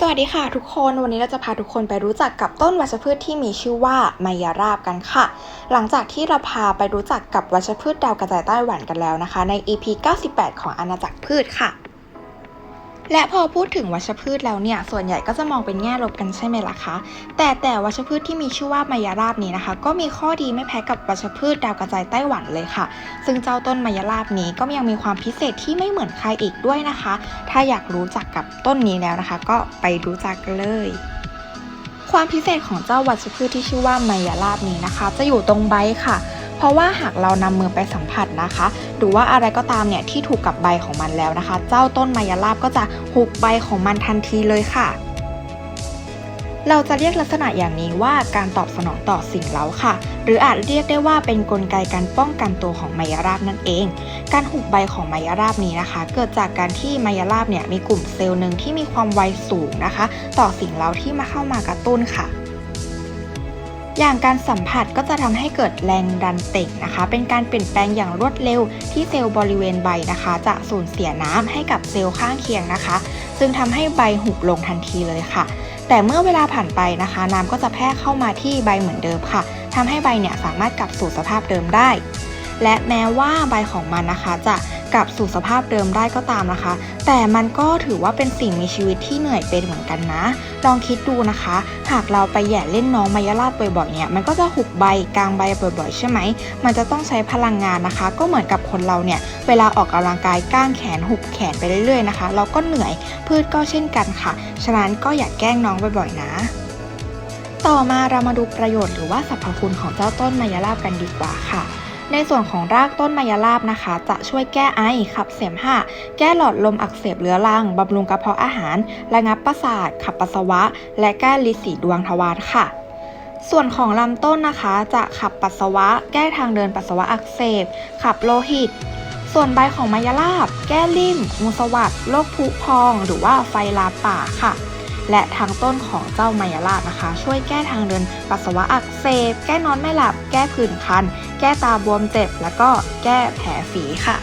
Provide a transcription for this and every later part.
สวัสดีค่ะทุกคนวันนี้เราจะพาทุกคนไปรู้จักกับต้นวัชพืชที่มีชื่อว่าไมยาราบกันค่ะ หลังจากที่เราพาไปรู้จักกับวัชพืชดาวกระจายไต้หวันกันแล้วนะคะ ใน EP 98 ของอาณาจักรพืชค่ะ และพอพูดถึงวัชพืชแล้วเนี่ย ส่วนใหญ่ก็จะมองเป็นแง่ลบกันใช่ไหมล่ะคะ แต่แต่วัชพืชที่มีชื่อว่ามายาราบนี้นะคะ ก็มีข้อดีไม่แพ้กับวัชพืชดาวกระจายไต้หวันเลยค่ะ ซึ่งเจ้าต้นมายาราบนี้ก็ยังมีความพิเศษที่ไม่เหมือนใครอีกด้วยนะคะ ถ้าอยากรู้จักกับต้นนี้แล้วนะคะ ก็ไปรู้จักกันเลยความพิเศษของเจ้าวัชพืชที่ชื่อว่ามายาลาบนี้นะคะ จะอยู่ตรงใบค่ะ เพราะว่าหากเรานำมือไปสัมผัสนะคะ หรือว่าอะไรก็ตามเนี่ยที่ถูกกับใบของมันแล้วนะคะ เจ้าต้นมายาลาบก็จะหุบใบของมันทันทีเลยค่ะเราจะเรียกลักษณะอย่างนี้ว่าการตอบสนองต่อสิ่งเร้าค่ะ หรืออาจเรียกได้ว่าเป็นนกลไกการป้องกันตัวของมายาราบนั่นเอง การหุบใบของมายาราบนี้นะคะ เกิดจากการที่มายาราบเนี่ยมีกลุ่มเซลล์หนึ่งที่มีความไวสูงนะคะ ต่อสิ่งเร้าที่มาเข้ามากระตุ้นค่ะ อย่างการสัมผัสก็จะทำให้เกิดแรงดันเต่งนะคะ เป็นการเปลี่ยนแปลงอย่างรวดเร็วที่เซลล์บริเวณใบนะคะ จะสูญเสียน้ำให้กับเซลล์ข้างเคียงนะคะ ซึ่งทำให้ใบหุบลงทันทีเลยค่ะ แต่เมื่อเวลาผ่านไปนะคะ น้ำก็จะแพร่เข้ามาที่ใบเหมือนเดิมค่ะทำให้ใบเนี่ยสามารถกลับสู่สภาพเดิมได้ และแม้ว่าใบของมันนะคะจะ กลับสู่สภาพเดิมได้ก็ตามนะคะ แต่มันก็ถือว่าเป็นสิ่งมีชีวิตที่เหนื่อยเป็นเหมือนกันนะ ลองคิดดูนะคะ หากเราไปแย่เล่นน้องมายาลาดบ่อยๆเนี่ยมันก็จะหุบใบกลางใบบ่อยๆ ใช่ไหม มันจะต้องใช้พลังงานนะคะ ก็เหมือนกับคนเราเนี่ยเวลาออกกำลังกายก้างแขนหุบแขนไปเรื่อยๆนะคะ เราก็เหนื่อยพืชก็เช่นกันค่ะ ฉะนั้นก็อย่าแกล้งน้องบ่อยๆนะต่อมาเรามาดูประโยชน์หรือว่าสรรพคุณของเจ้าต้นมายาลาบกันดีกว่าค่ะ ในส่วนของรากต้นมายาลาบนะคะ จะช่วยแก้ไอขับเสมหะ แก้หลอดลมอักเสบเรื้อรังบำรุงกระเพาะอาหาร ระงับประสาท ขับปัสสาวะ และแก้ลิสีดวงทวารค่ะส่วนของลำต้นนะคะจะขับปัสสาวะ แก้ทางเดินปัสสาวะอักเสบ ขับโลหิต ส่วนใบของมายาลาบ แก้ลิ่มงูสวัสดโรคผุพอง หรือว่าไฟลาป่าค่ะ และทางต้นของเจ้ามายาลาบนะคะ ช่วยแก้ทางเดินปัสสาวะอักเสบ แก้นอนไม่หลับ แก้ผื่นคัน แก้ตาบวมเจ็บ แล้วก็แก้แผลฝีค่ะ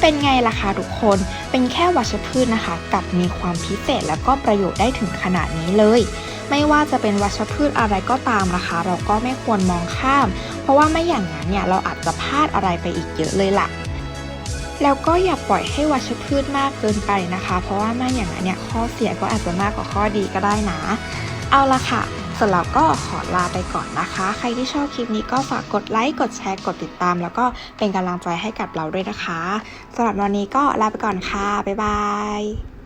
เป็นไงล่ะคะทุกคน เป็นแค่วัชพืชนะคะ กับมีความพิเศษแล้วก็ประโยชน์ได้ถึงขนาดนี้เลย ไม่ว่าจะเป็นวัชพืชอะไรก็ตามนะคะ เราก็ไม่ควรมองข้าม เพราะว่าไม่อย่างนั้นเนี่ยเราอาจจะพลาดอะไรไปอีกเยอะเลยล่ะ แล้วก็อย่าปล่อยให้วัชพืชมากเกินไปนะคะ เพราะว่าไม่อย่างนั้นเนี่ยข้อเสียก็อาจจะมากกว่าข้อดีก็ได้นะ เอาละค่ะสำหรับก็ขอลาไปก่อนนะคะ ใครที่ชอบคลิปนี้ก็ฝากกดไลค์ กดแชร์ กดติดตาม แล้วก็เป็นกำลังใจให้กับเราด้วยนะคะสำหรับวันนี้ก็ลาไปก่อนค่ะ บ๊ายบาย